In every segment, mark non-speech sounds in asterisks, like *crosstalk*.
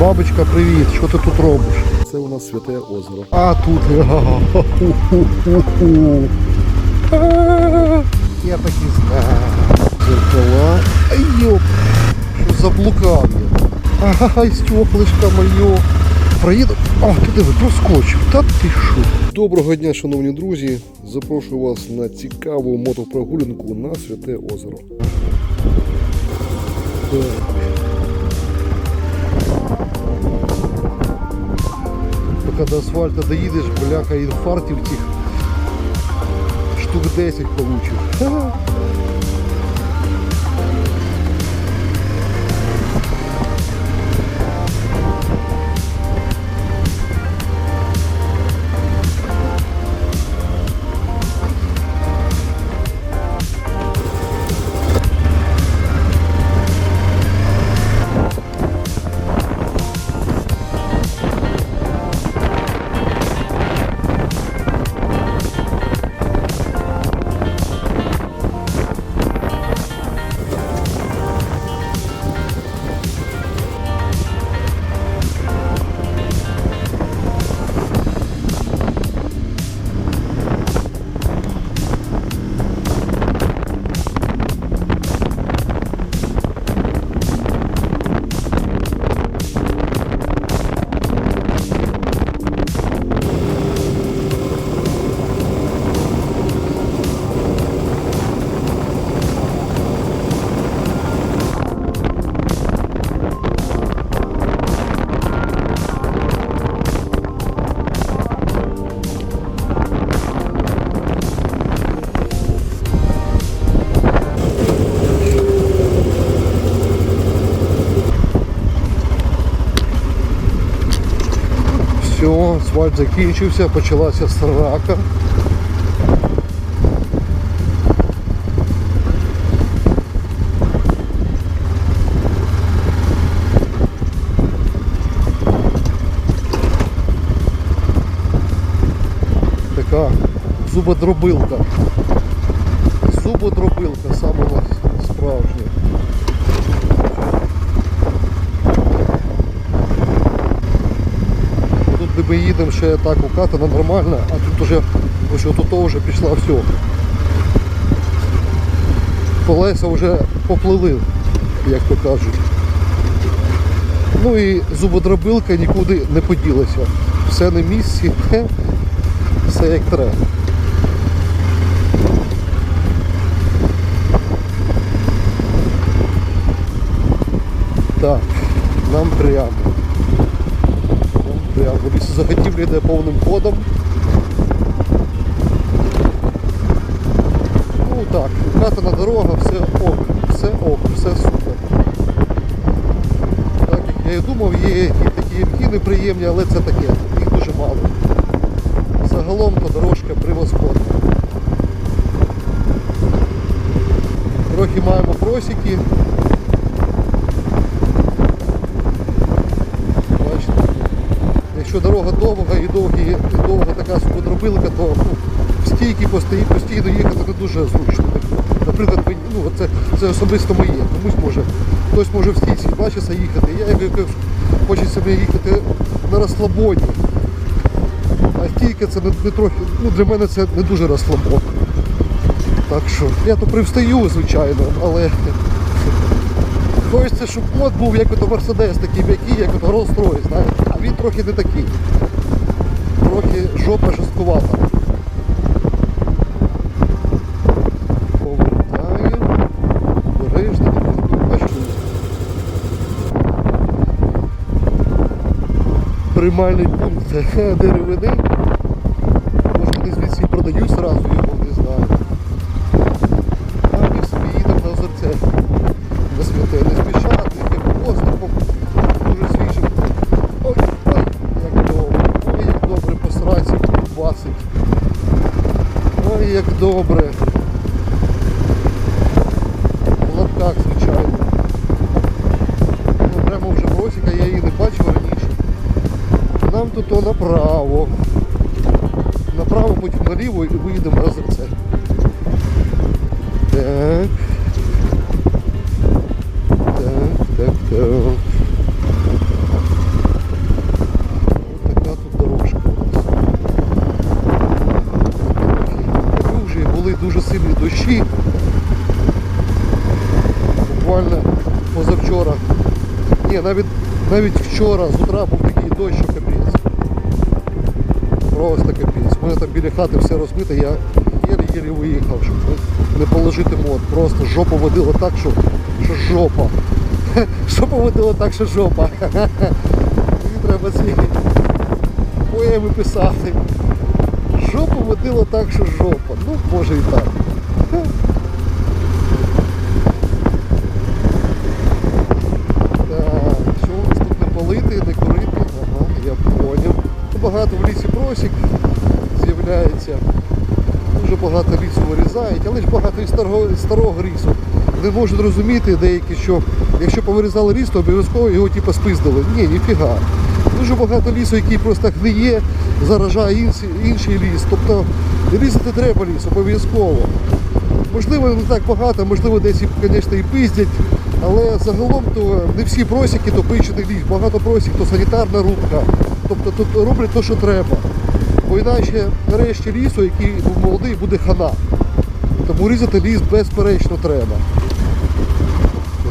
Бабочка, привіт, що ти тут робиш? Це у нас святе озеро. А тут. Я так і знаю. Зеркала. Ай, йоп. Що заблукав я. Ай, стеклишко моє. Проїду. О, ти диви, проскочив. Та ти що? Доброго дня, шановні друзі. Запрошую вас на цікаву мотопрогулянку на святе озеро. Так. Поки до асфальту доїдеш, бляха інфарктів тих штук 10 получив. Асфальт закінчився, почалася срака. Така зубодробилка. Зубодробилка самого справжня. Тут де ми їдемо ще так укатана нормально, а тут уже ось тут вже пішла все. Колеса вже поплили, як то кажуть. Ну і зубодробилка нікуди не поділася. Все на місці, все як треба. Так, нам прямо. Прямо лісозаготівля йде повним ходом. Ну так, катана дорога, все ок, все ок, все супер. Так як я і думав, є і такі ямки неприємні, але це таке, їх дуже мало. Загалом то дорожка превосходна. Трохи маємо просіки. Бачите, якщо дорога довга і довгі, довга така сподробилка, то ну, стійки постійно, постійно їхати не дуже зручно. Наприклад, ну, це, це особисто моє. Комусь може, хтось може в стійці бачиться їхати. Я як- як хочеться мені їхати на розслабоні. А стійка це не, не трохи, ну для мене це не дуже розслабон. Так що я то привстаю, звичайно, але Хочеться, щоб код був як ото Мерседес, такий м'який, як ото Rolls-Royce, знаєте. А він трохи не такий. Трохи жопа жорсткувата. Приймальний пункт *laughs* деревини. Навіть, навіть вчора з утра був такий дощ, що капець. Просто капець. У мене там біля хати все розмите, я єлі-єлі виїхав, щоб не положити мод. Просто жопу водило так, що, що жопа. *laughs* Жопу водило так, що жопа. *laughs* Мені треба ці поеми писати. Жопу водило так, що жопа. Ну, може і. Так, багато лісу вирізають, але ж багато і старого, старого лісу. Не можуть розуміти деякі, що якщо повирізали ліс, то обов'язково його типу, спиздили. Ні, ніфіга. Дуже багато лісу, який просто гниє, заражає інший, інший ліс. Тобто різати треба ліс, обов'язково. Можливо, не так багато, можливо, десь, звісно, і пиздять, але загалом то не всі просіки, то пищений ліс. Багато просік, то санітарна рубка. Тобто тут роблять те, що треба. Іначе нарешті лісу, який був молодий, буде хана. Тому різати ліс безперечно треба.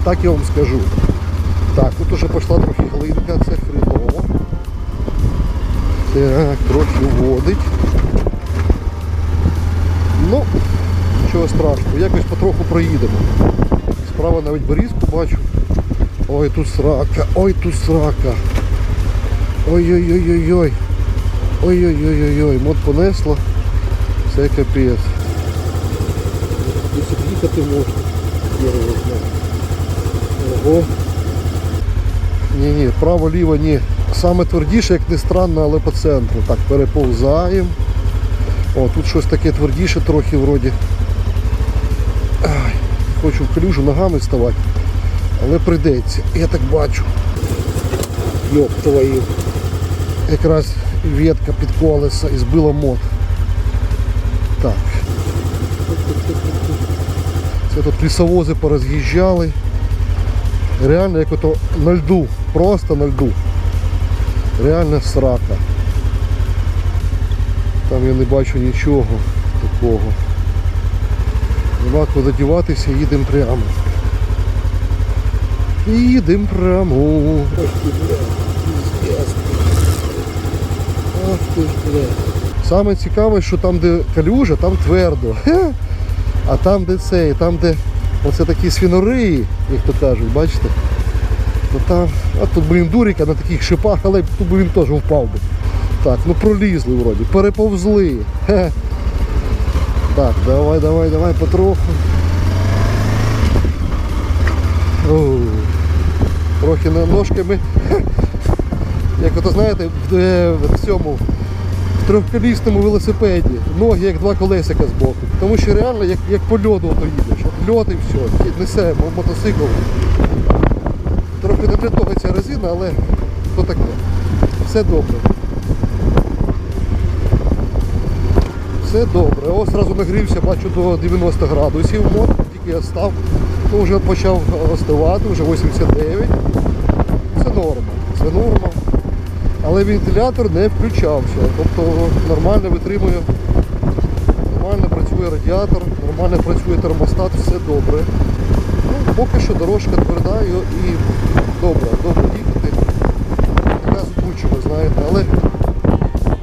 Так я вам скажу. Так, тут уже пішла трохи глинка, це хреново. Так, трохи водить. Ну, нічого страшного, якось потроху проїдемо. Справа навіть берізку бачу. Ой, тут срака, ой, тут срака. Ой-ой-ой-ой-ой. Ой-ой-ой-ой-ой, мод понесла. Це капець. Десь об'їхати можна. Ого. Ні-ні, право-ліво ні. Саме твердіше, як не странно, але по центру. Так, переповзаємо. О, тут щось таке твердіше трохи вроді. Ай, хочу в калюжу ногами вставати. Але прийдеться. Я так бачу. Йоп твою. Якраз ветка під колеса і збила мод. Так. Це тут лісовози пороз'їжджали. Реально як ото на льду. Просто на льду. Реально срака. Там я не бачу нічого такого. Нема куди діватися, їдемо прямо. Їдемо прямо. Саме цікаве, що там, де калюжа, там твердо. А там, де цей, там, де оце такі свінории, як то кажуть, бачите? То там, а тут, блін, дуріка на таких шипах, але тут він теж впав би. Так, ну пролізли вроді, переповзли. Хе. Так, давай, давай, давай, потроху. Оу. Трохи на ножками. Як ото знаєте, в, е, цьому в трьохколісному велосипеді. Ноги як два колесика з боку. Тому що реально як, як по льоду ото їдеш. От льод і все. Несе мотоцикл. Трохи не для того ця резина, але то таке. Все добре. Все добре. Ось одразу нагрівся, бачу до 90 градусів мод, тільки я став, то вже почав остивати, вже 89. Це норма. Це норма. Але вентилятор не включався. Тобто нормально витримує, нормально працює радіатор, нормально працює термостат, все добре. Ну, поки що дорожка тверда і, добре, добре їхати. Така збучива, знаєте, але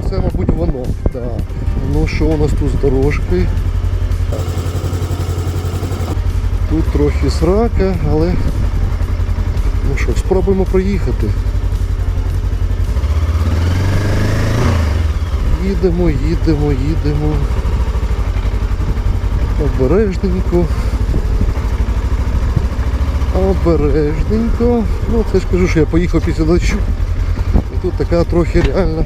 це, мабуть, воно. Так. Ну що у нас тут з дорожкою? Тут трохи срака, але ну що, спробуємо проїхати. Їдемо, їдемо, їдемо. Обережненько. Обережненько. Ну це ж кажу, що я поїхав після дощу. І тут така трохи реальна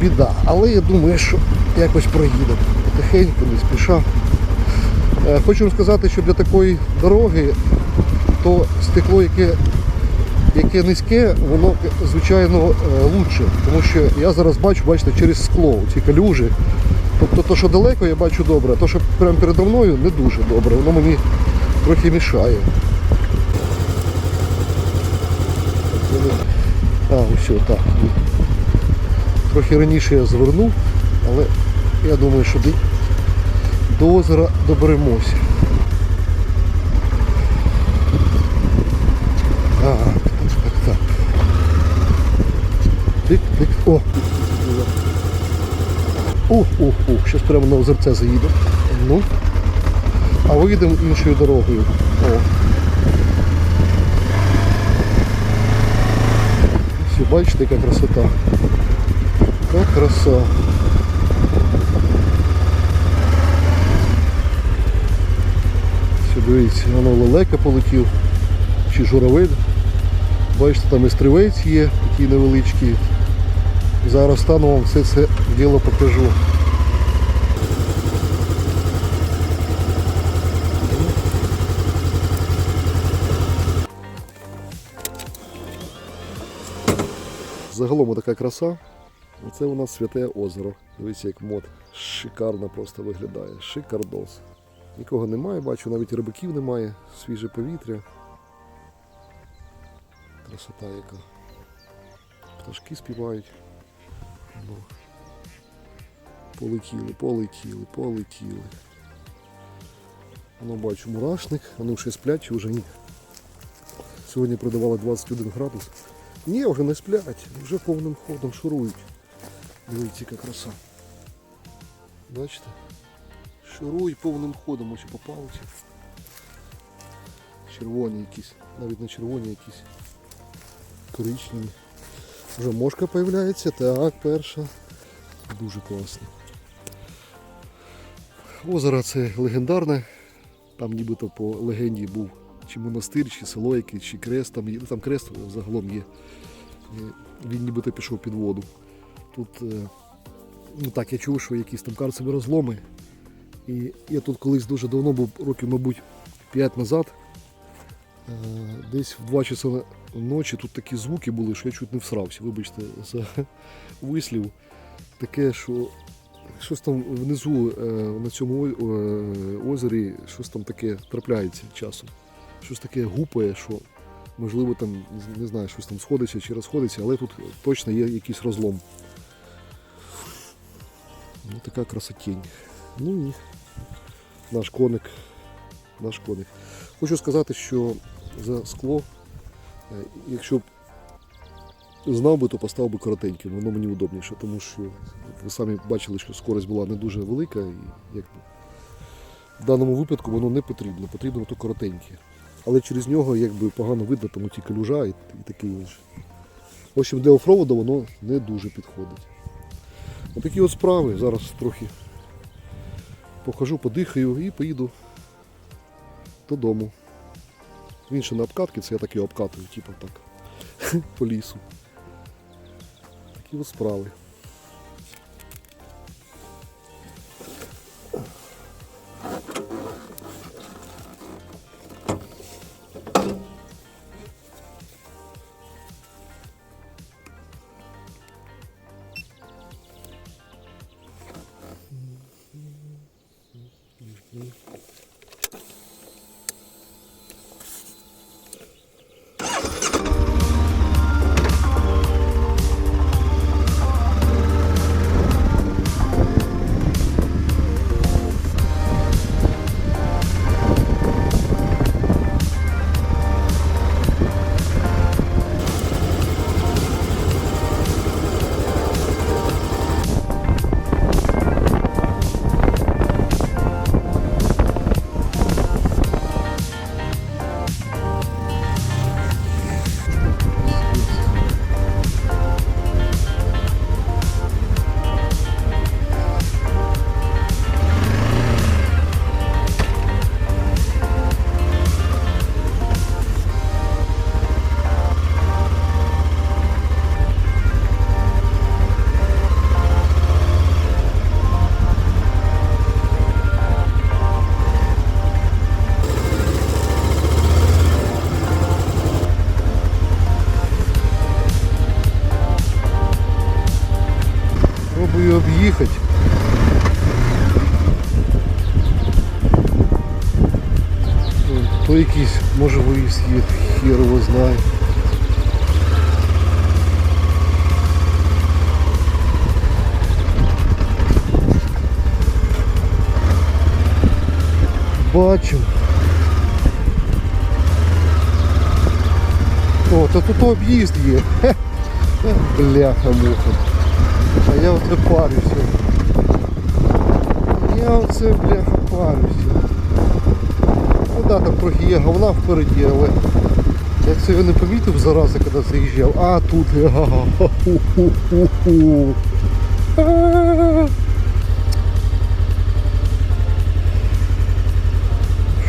біда. Але я думаю, що якось проїдемо. Тихенько, не спіша. Е, Хочу вам сказати, що для такої дороги то стекло, яке, яке низьке, воно звичайно е, лучше. Тому що я зараз бачу, бачите, через скло ці калюжі. Тобто то, що далеко, я бачу добре, а то, що прямо передо мною, не дуже добре. Воно мені трохи мішає. А, ось так. Трохи раніше я звернув, але я думаю, що до озера доберемося. Тик, тик. О! Ух, ух, ух, щось прямо на озерце заїду. Ну. А виїдемо іншою дорогою. О. Всі бачите, яка красота. Яка краса. Все, дивіться, воно лелека полетів, чи журавель. Бачите, там і стрівець є, такий невеличкий. Зараз стану вам все це діло покажу. Загалом така краса. Оце у нас святе озеро. Дивіться, як мод шикарно просто виглядає. Шикардос. Нікого немає, бачу, навіть рибаків немає, свіже повітря. Красота яка. Пташки співають. Ну. Полетіли, полетіли, полетіли. Воно бачу мурашник, вони вже сплять вже ні. Сьогодні продавали 21 градус. Ні, вже не сплять, вже повним ходом шурують. Дивіться, яка краса. Бачите? Шурують повним ходом, ось по. Червоні якісь, навіть не червоні якісь. Коричневі. Вже мошка появляється, так, перша. Дуже класно. Озеро це легендарне. Там нібито по легенді був чи монастир, чи село якесь, чи крест, там, є, там крест загалом є. Е, Він нібито пішов під воду. Тут, е, ну так, я чув, що якісь там карцеві розломи. І я тут колись дуже давно був, років, мабуть, 5 назад. Е, Десь в 2 часа ночі тут такі звуки були, що я чуть не всрався, вибачте, за *laughs* вислів. Таке, що щось там внизу е, на цьому е, озері щось там таке трапляється часом. Щось таке гупає, що можливо там не знаю, щось там сходиться чи розходиться, але тут точно є якийсь розлом. Ну, така красотінь. Ну і наш коник. Наш коник. Хочу сказати, що за скло, е, якщо б знав би, то поставив би коротеньким, воно мені удобніше, тому що ви самі бачили, що скорость була не дуже велика, і якби, в даному випадку воно не потрібно, потрібно то коротеньке. Але через нього якби погано видно, тому ті калюжа і, і таке інше. В общем, для оффроуду воно не дуже підходить. Отакі от справи. Зараз трохи похожу, подихаю і поїду додому. Він ще на обкатки, це я так його обкатую, типу так, *laughs* по лісу. Такі от справи. Хер. Бачу. О, то тут об'їзд є. Бляха муха. А я оце парюся. Я оце бляха парюся. Ну да, там трохи є говна впереді, але я цього не помітив зараза, коли заїжджав. А тут.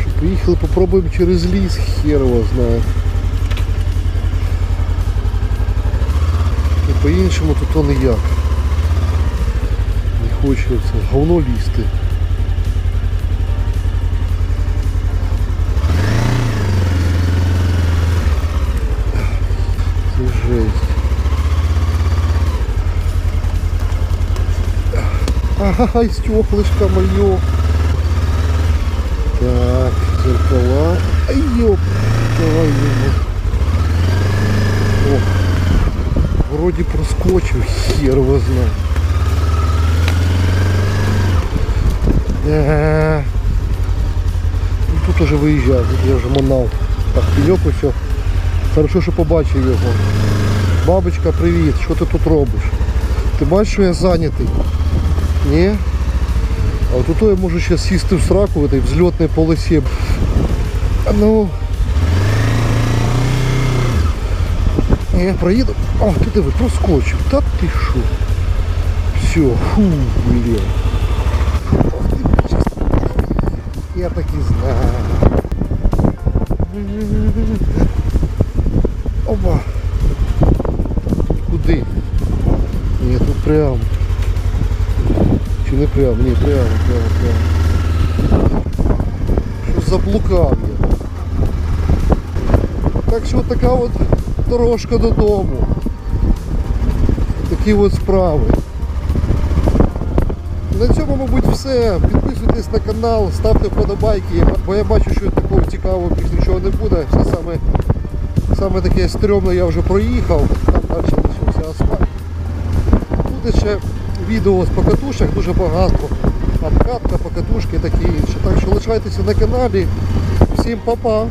Що, Поїхали, попробуємо через ліс, хер його знає. І по-іншому тут то ніяк. Не хочеться говно лізти. Жесть. Ага, і стеклышко моє. Так, зеркала. Ай, ёп, давай йому. О, вроді проскочив, хер его знає. Е, ну, Тут уже виїжджав, тут я вже манав. Так, пеньок усе. Хорошо, що побачив його. Бабочка, привіт, що ти тут робиш? Ти бачиш, що я зайнятий? Ні? А ото я можу ще сісти в сраку в этой взльотній полосі. Ну. Я проїду. О, ти диви, проскочив. Та ти що? Все, фу, блін. Я так і знаю. Прямо? Ні, прямо, прямо, прямо. Що заблукав я. Так що така от дорожка додому. Такі от справи. На цьому, мабуть, все. Підписуйтесь на канал, ставте вподобайки, бо я бачу, що такого цікавого більш нічого не буде. Все саме, саме таке стрьомне я вже проїхав, там далі лишився асфальт. Буде ще відео з покатушок дуже багато. Обкатка, покатушки такі інші. Так що лишайтеся на каналі. Всім па-па!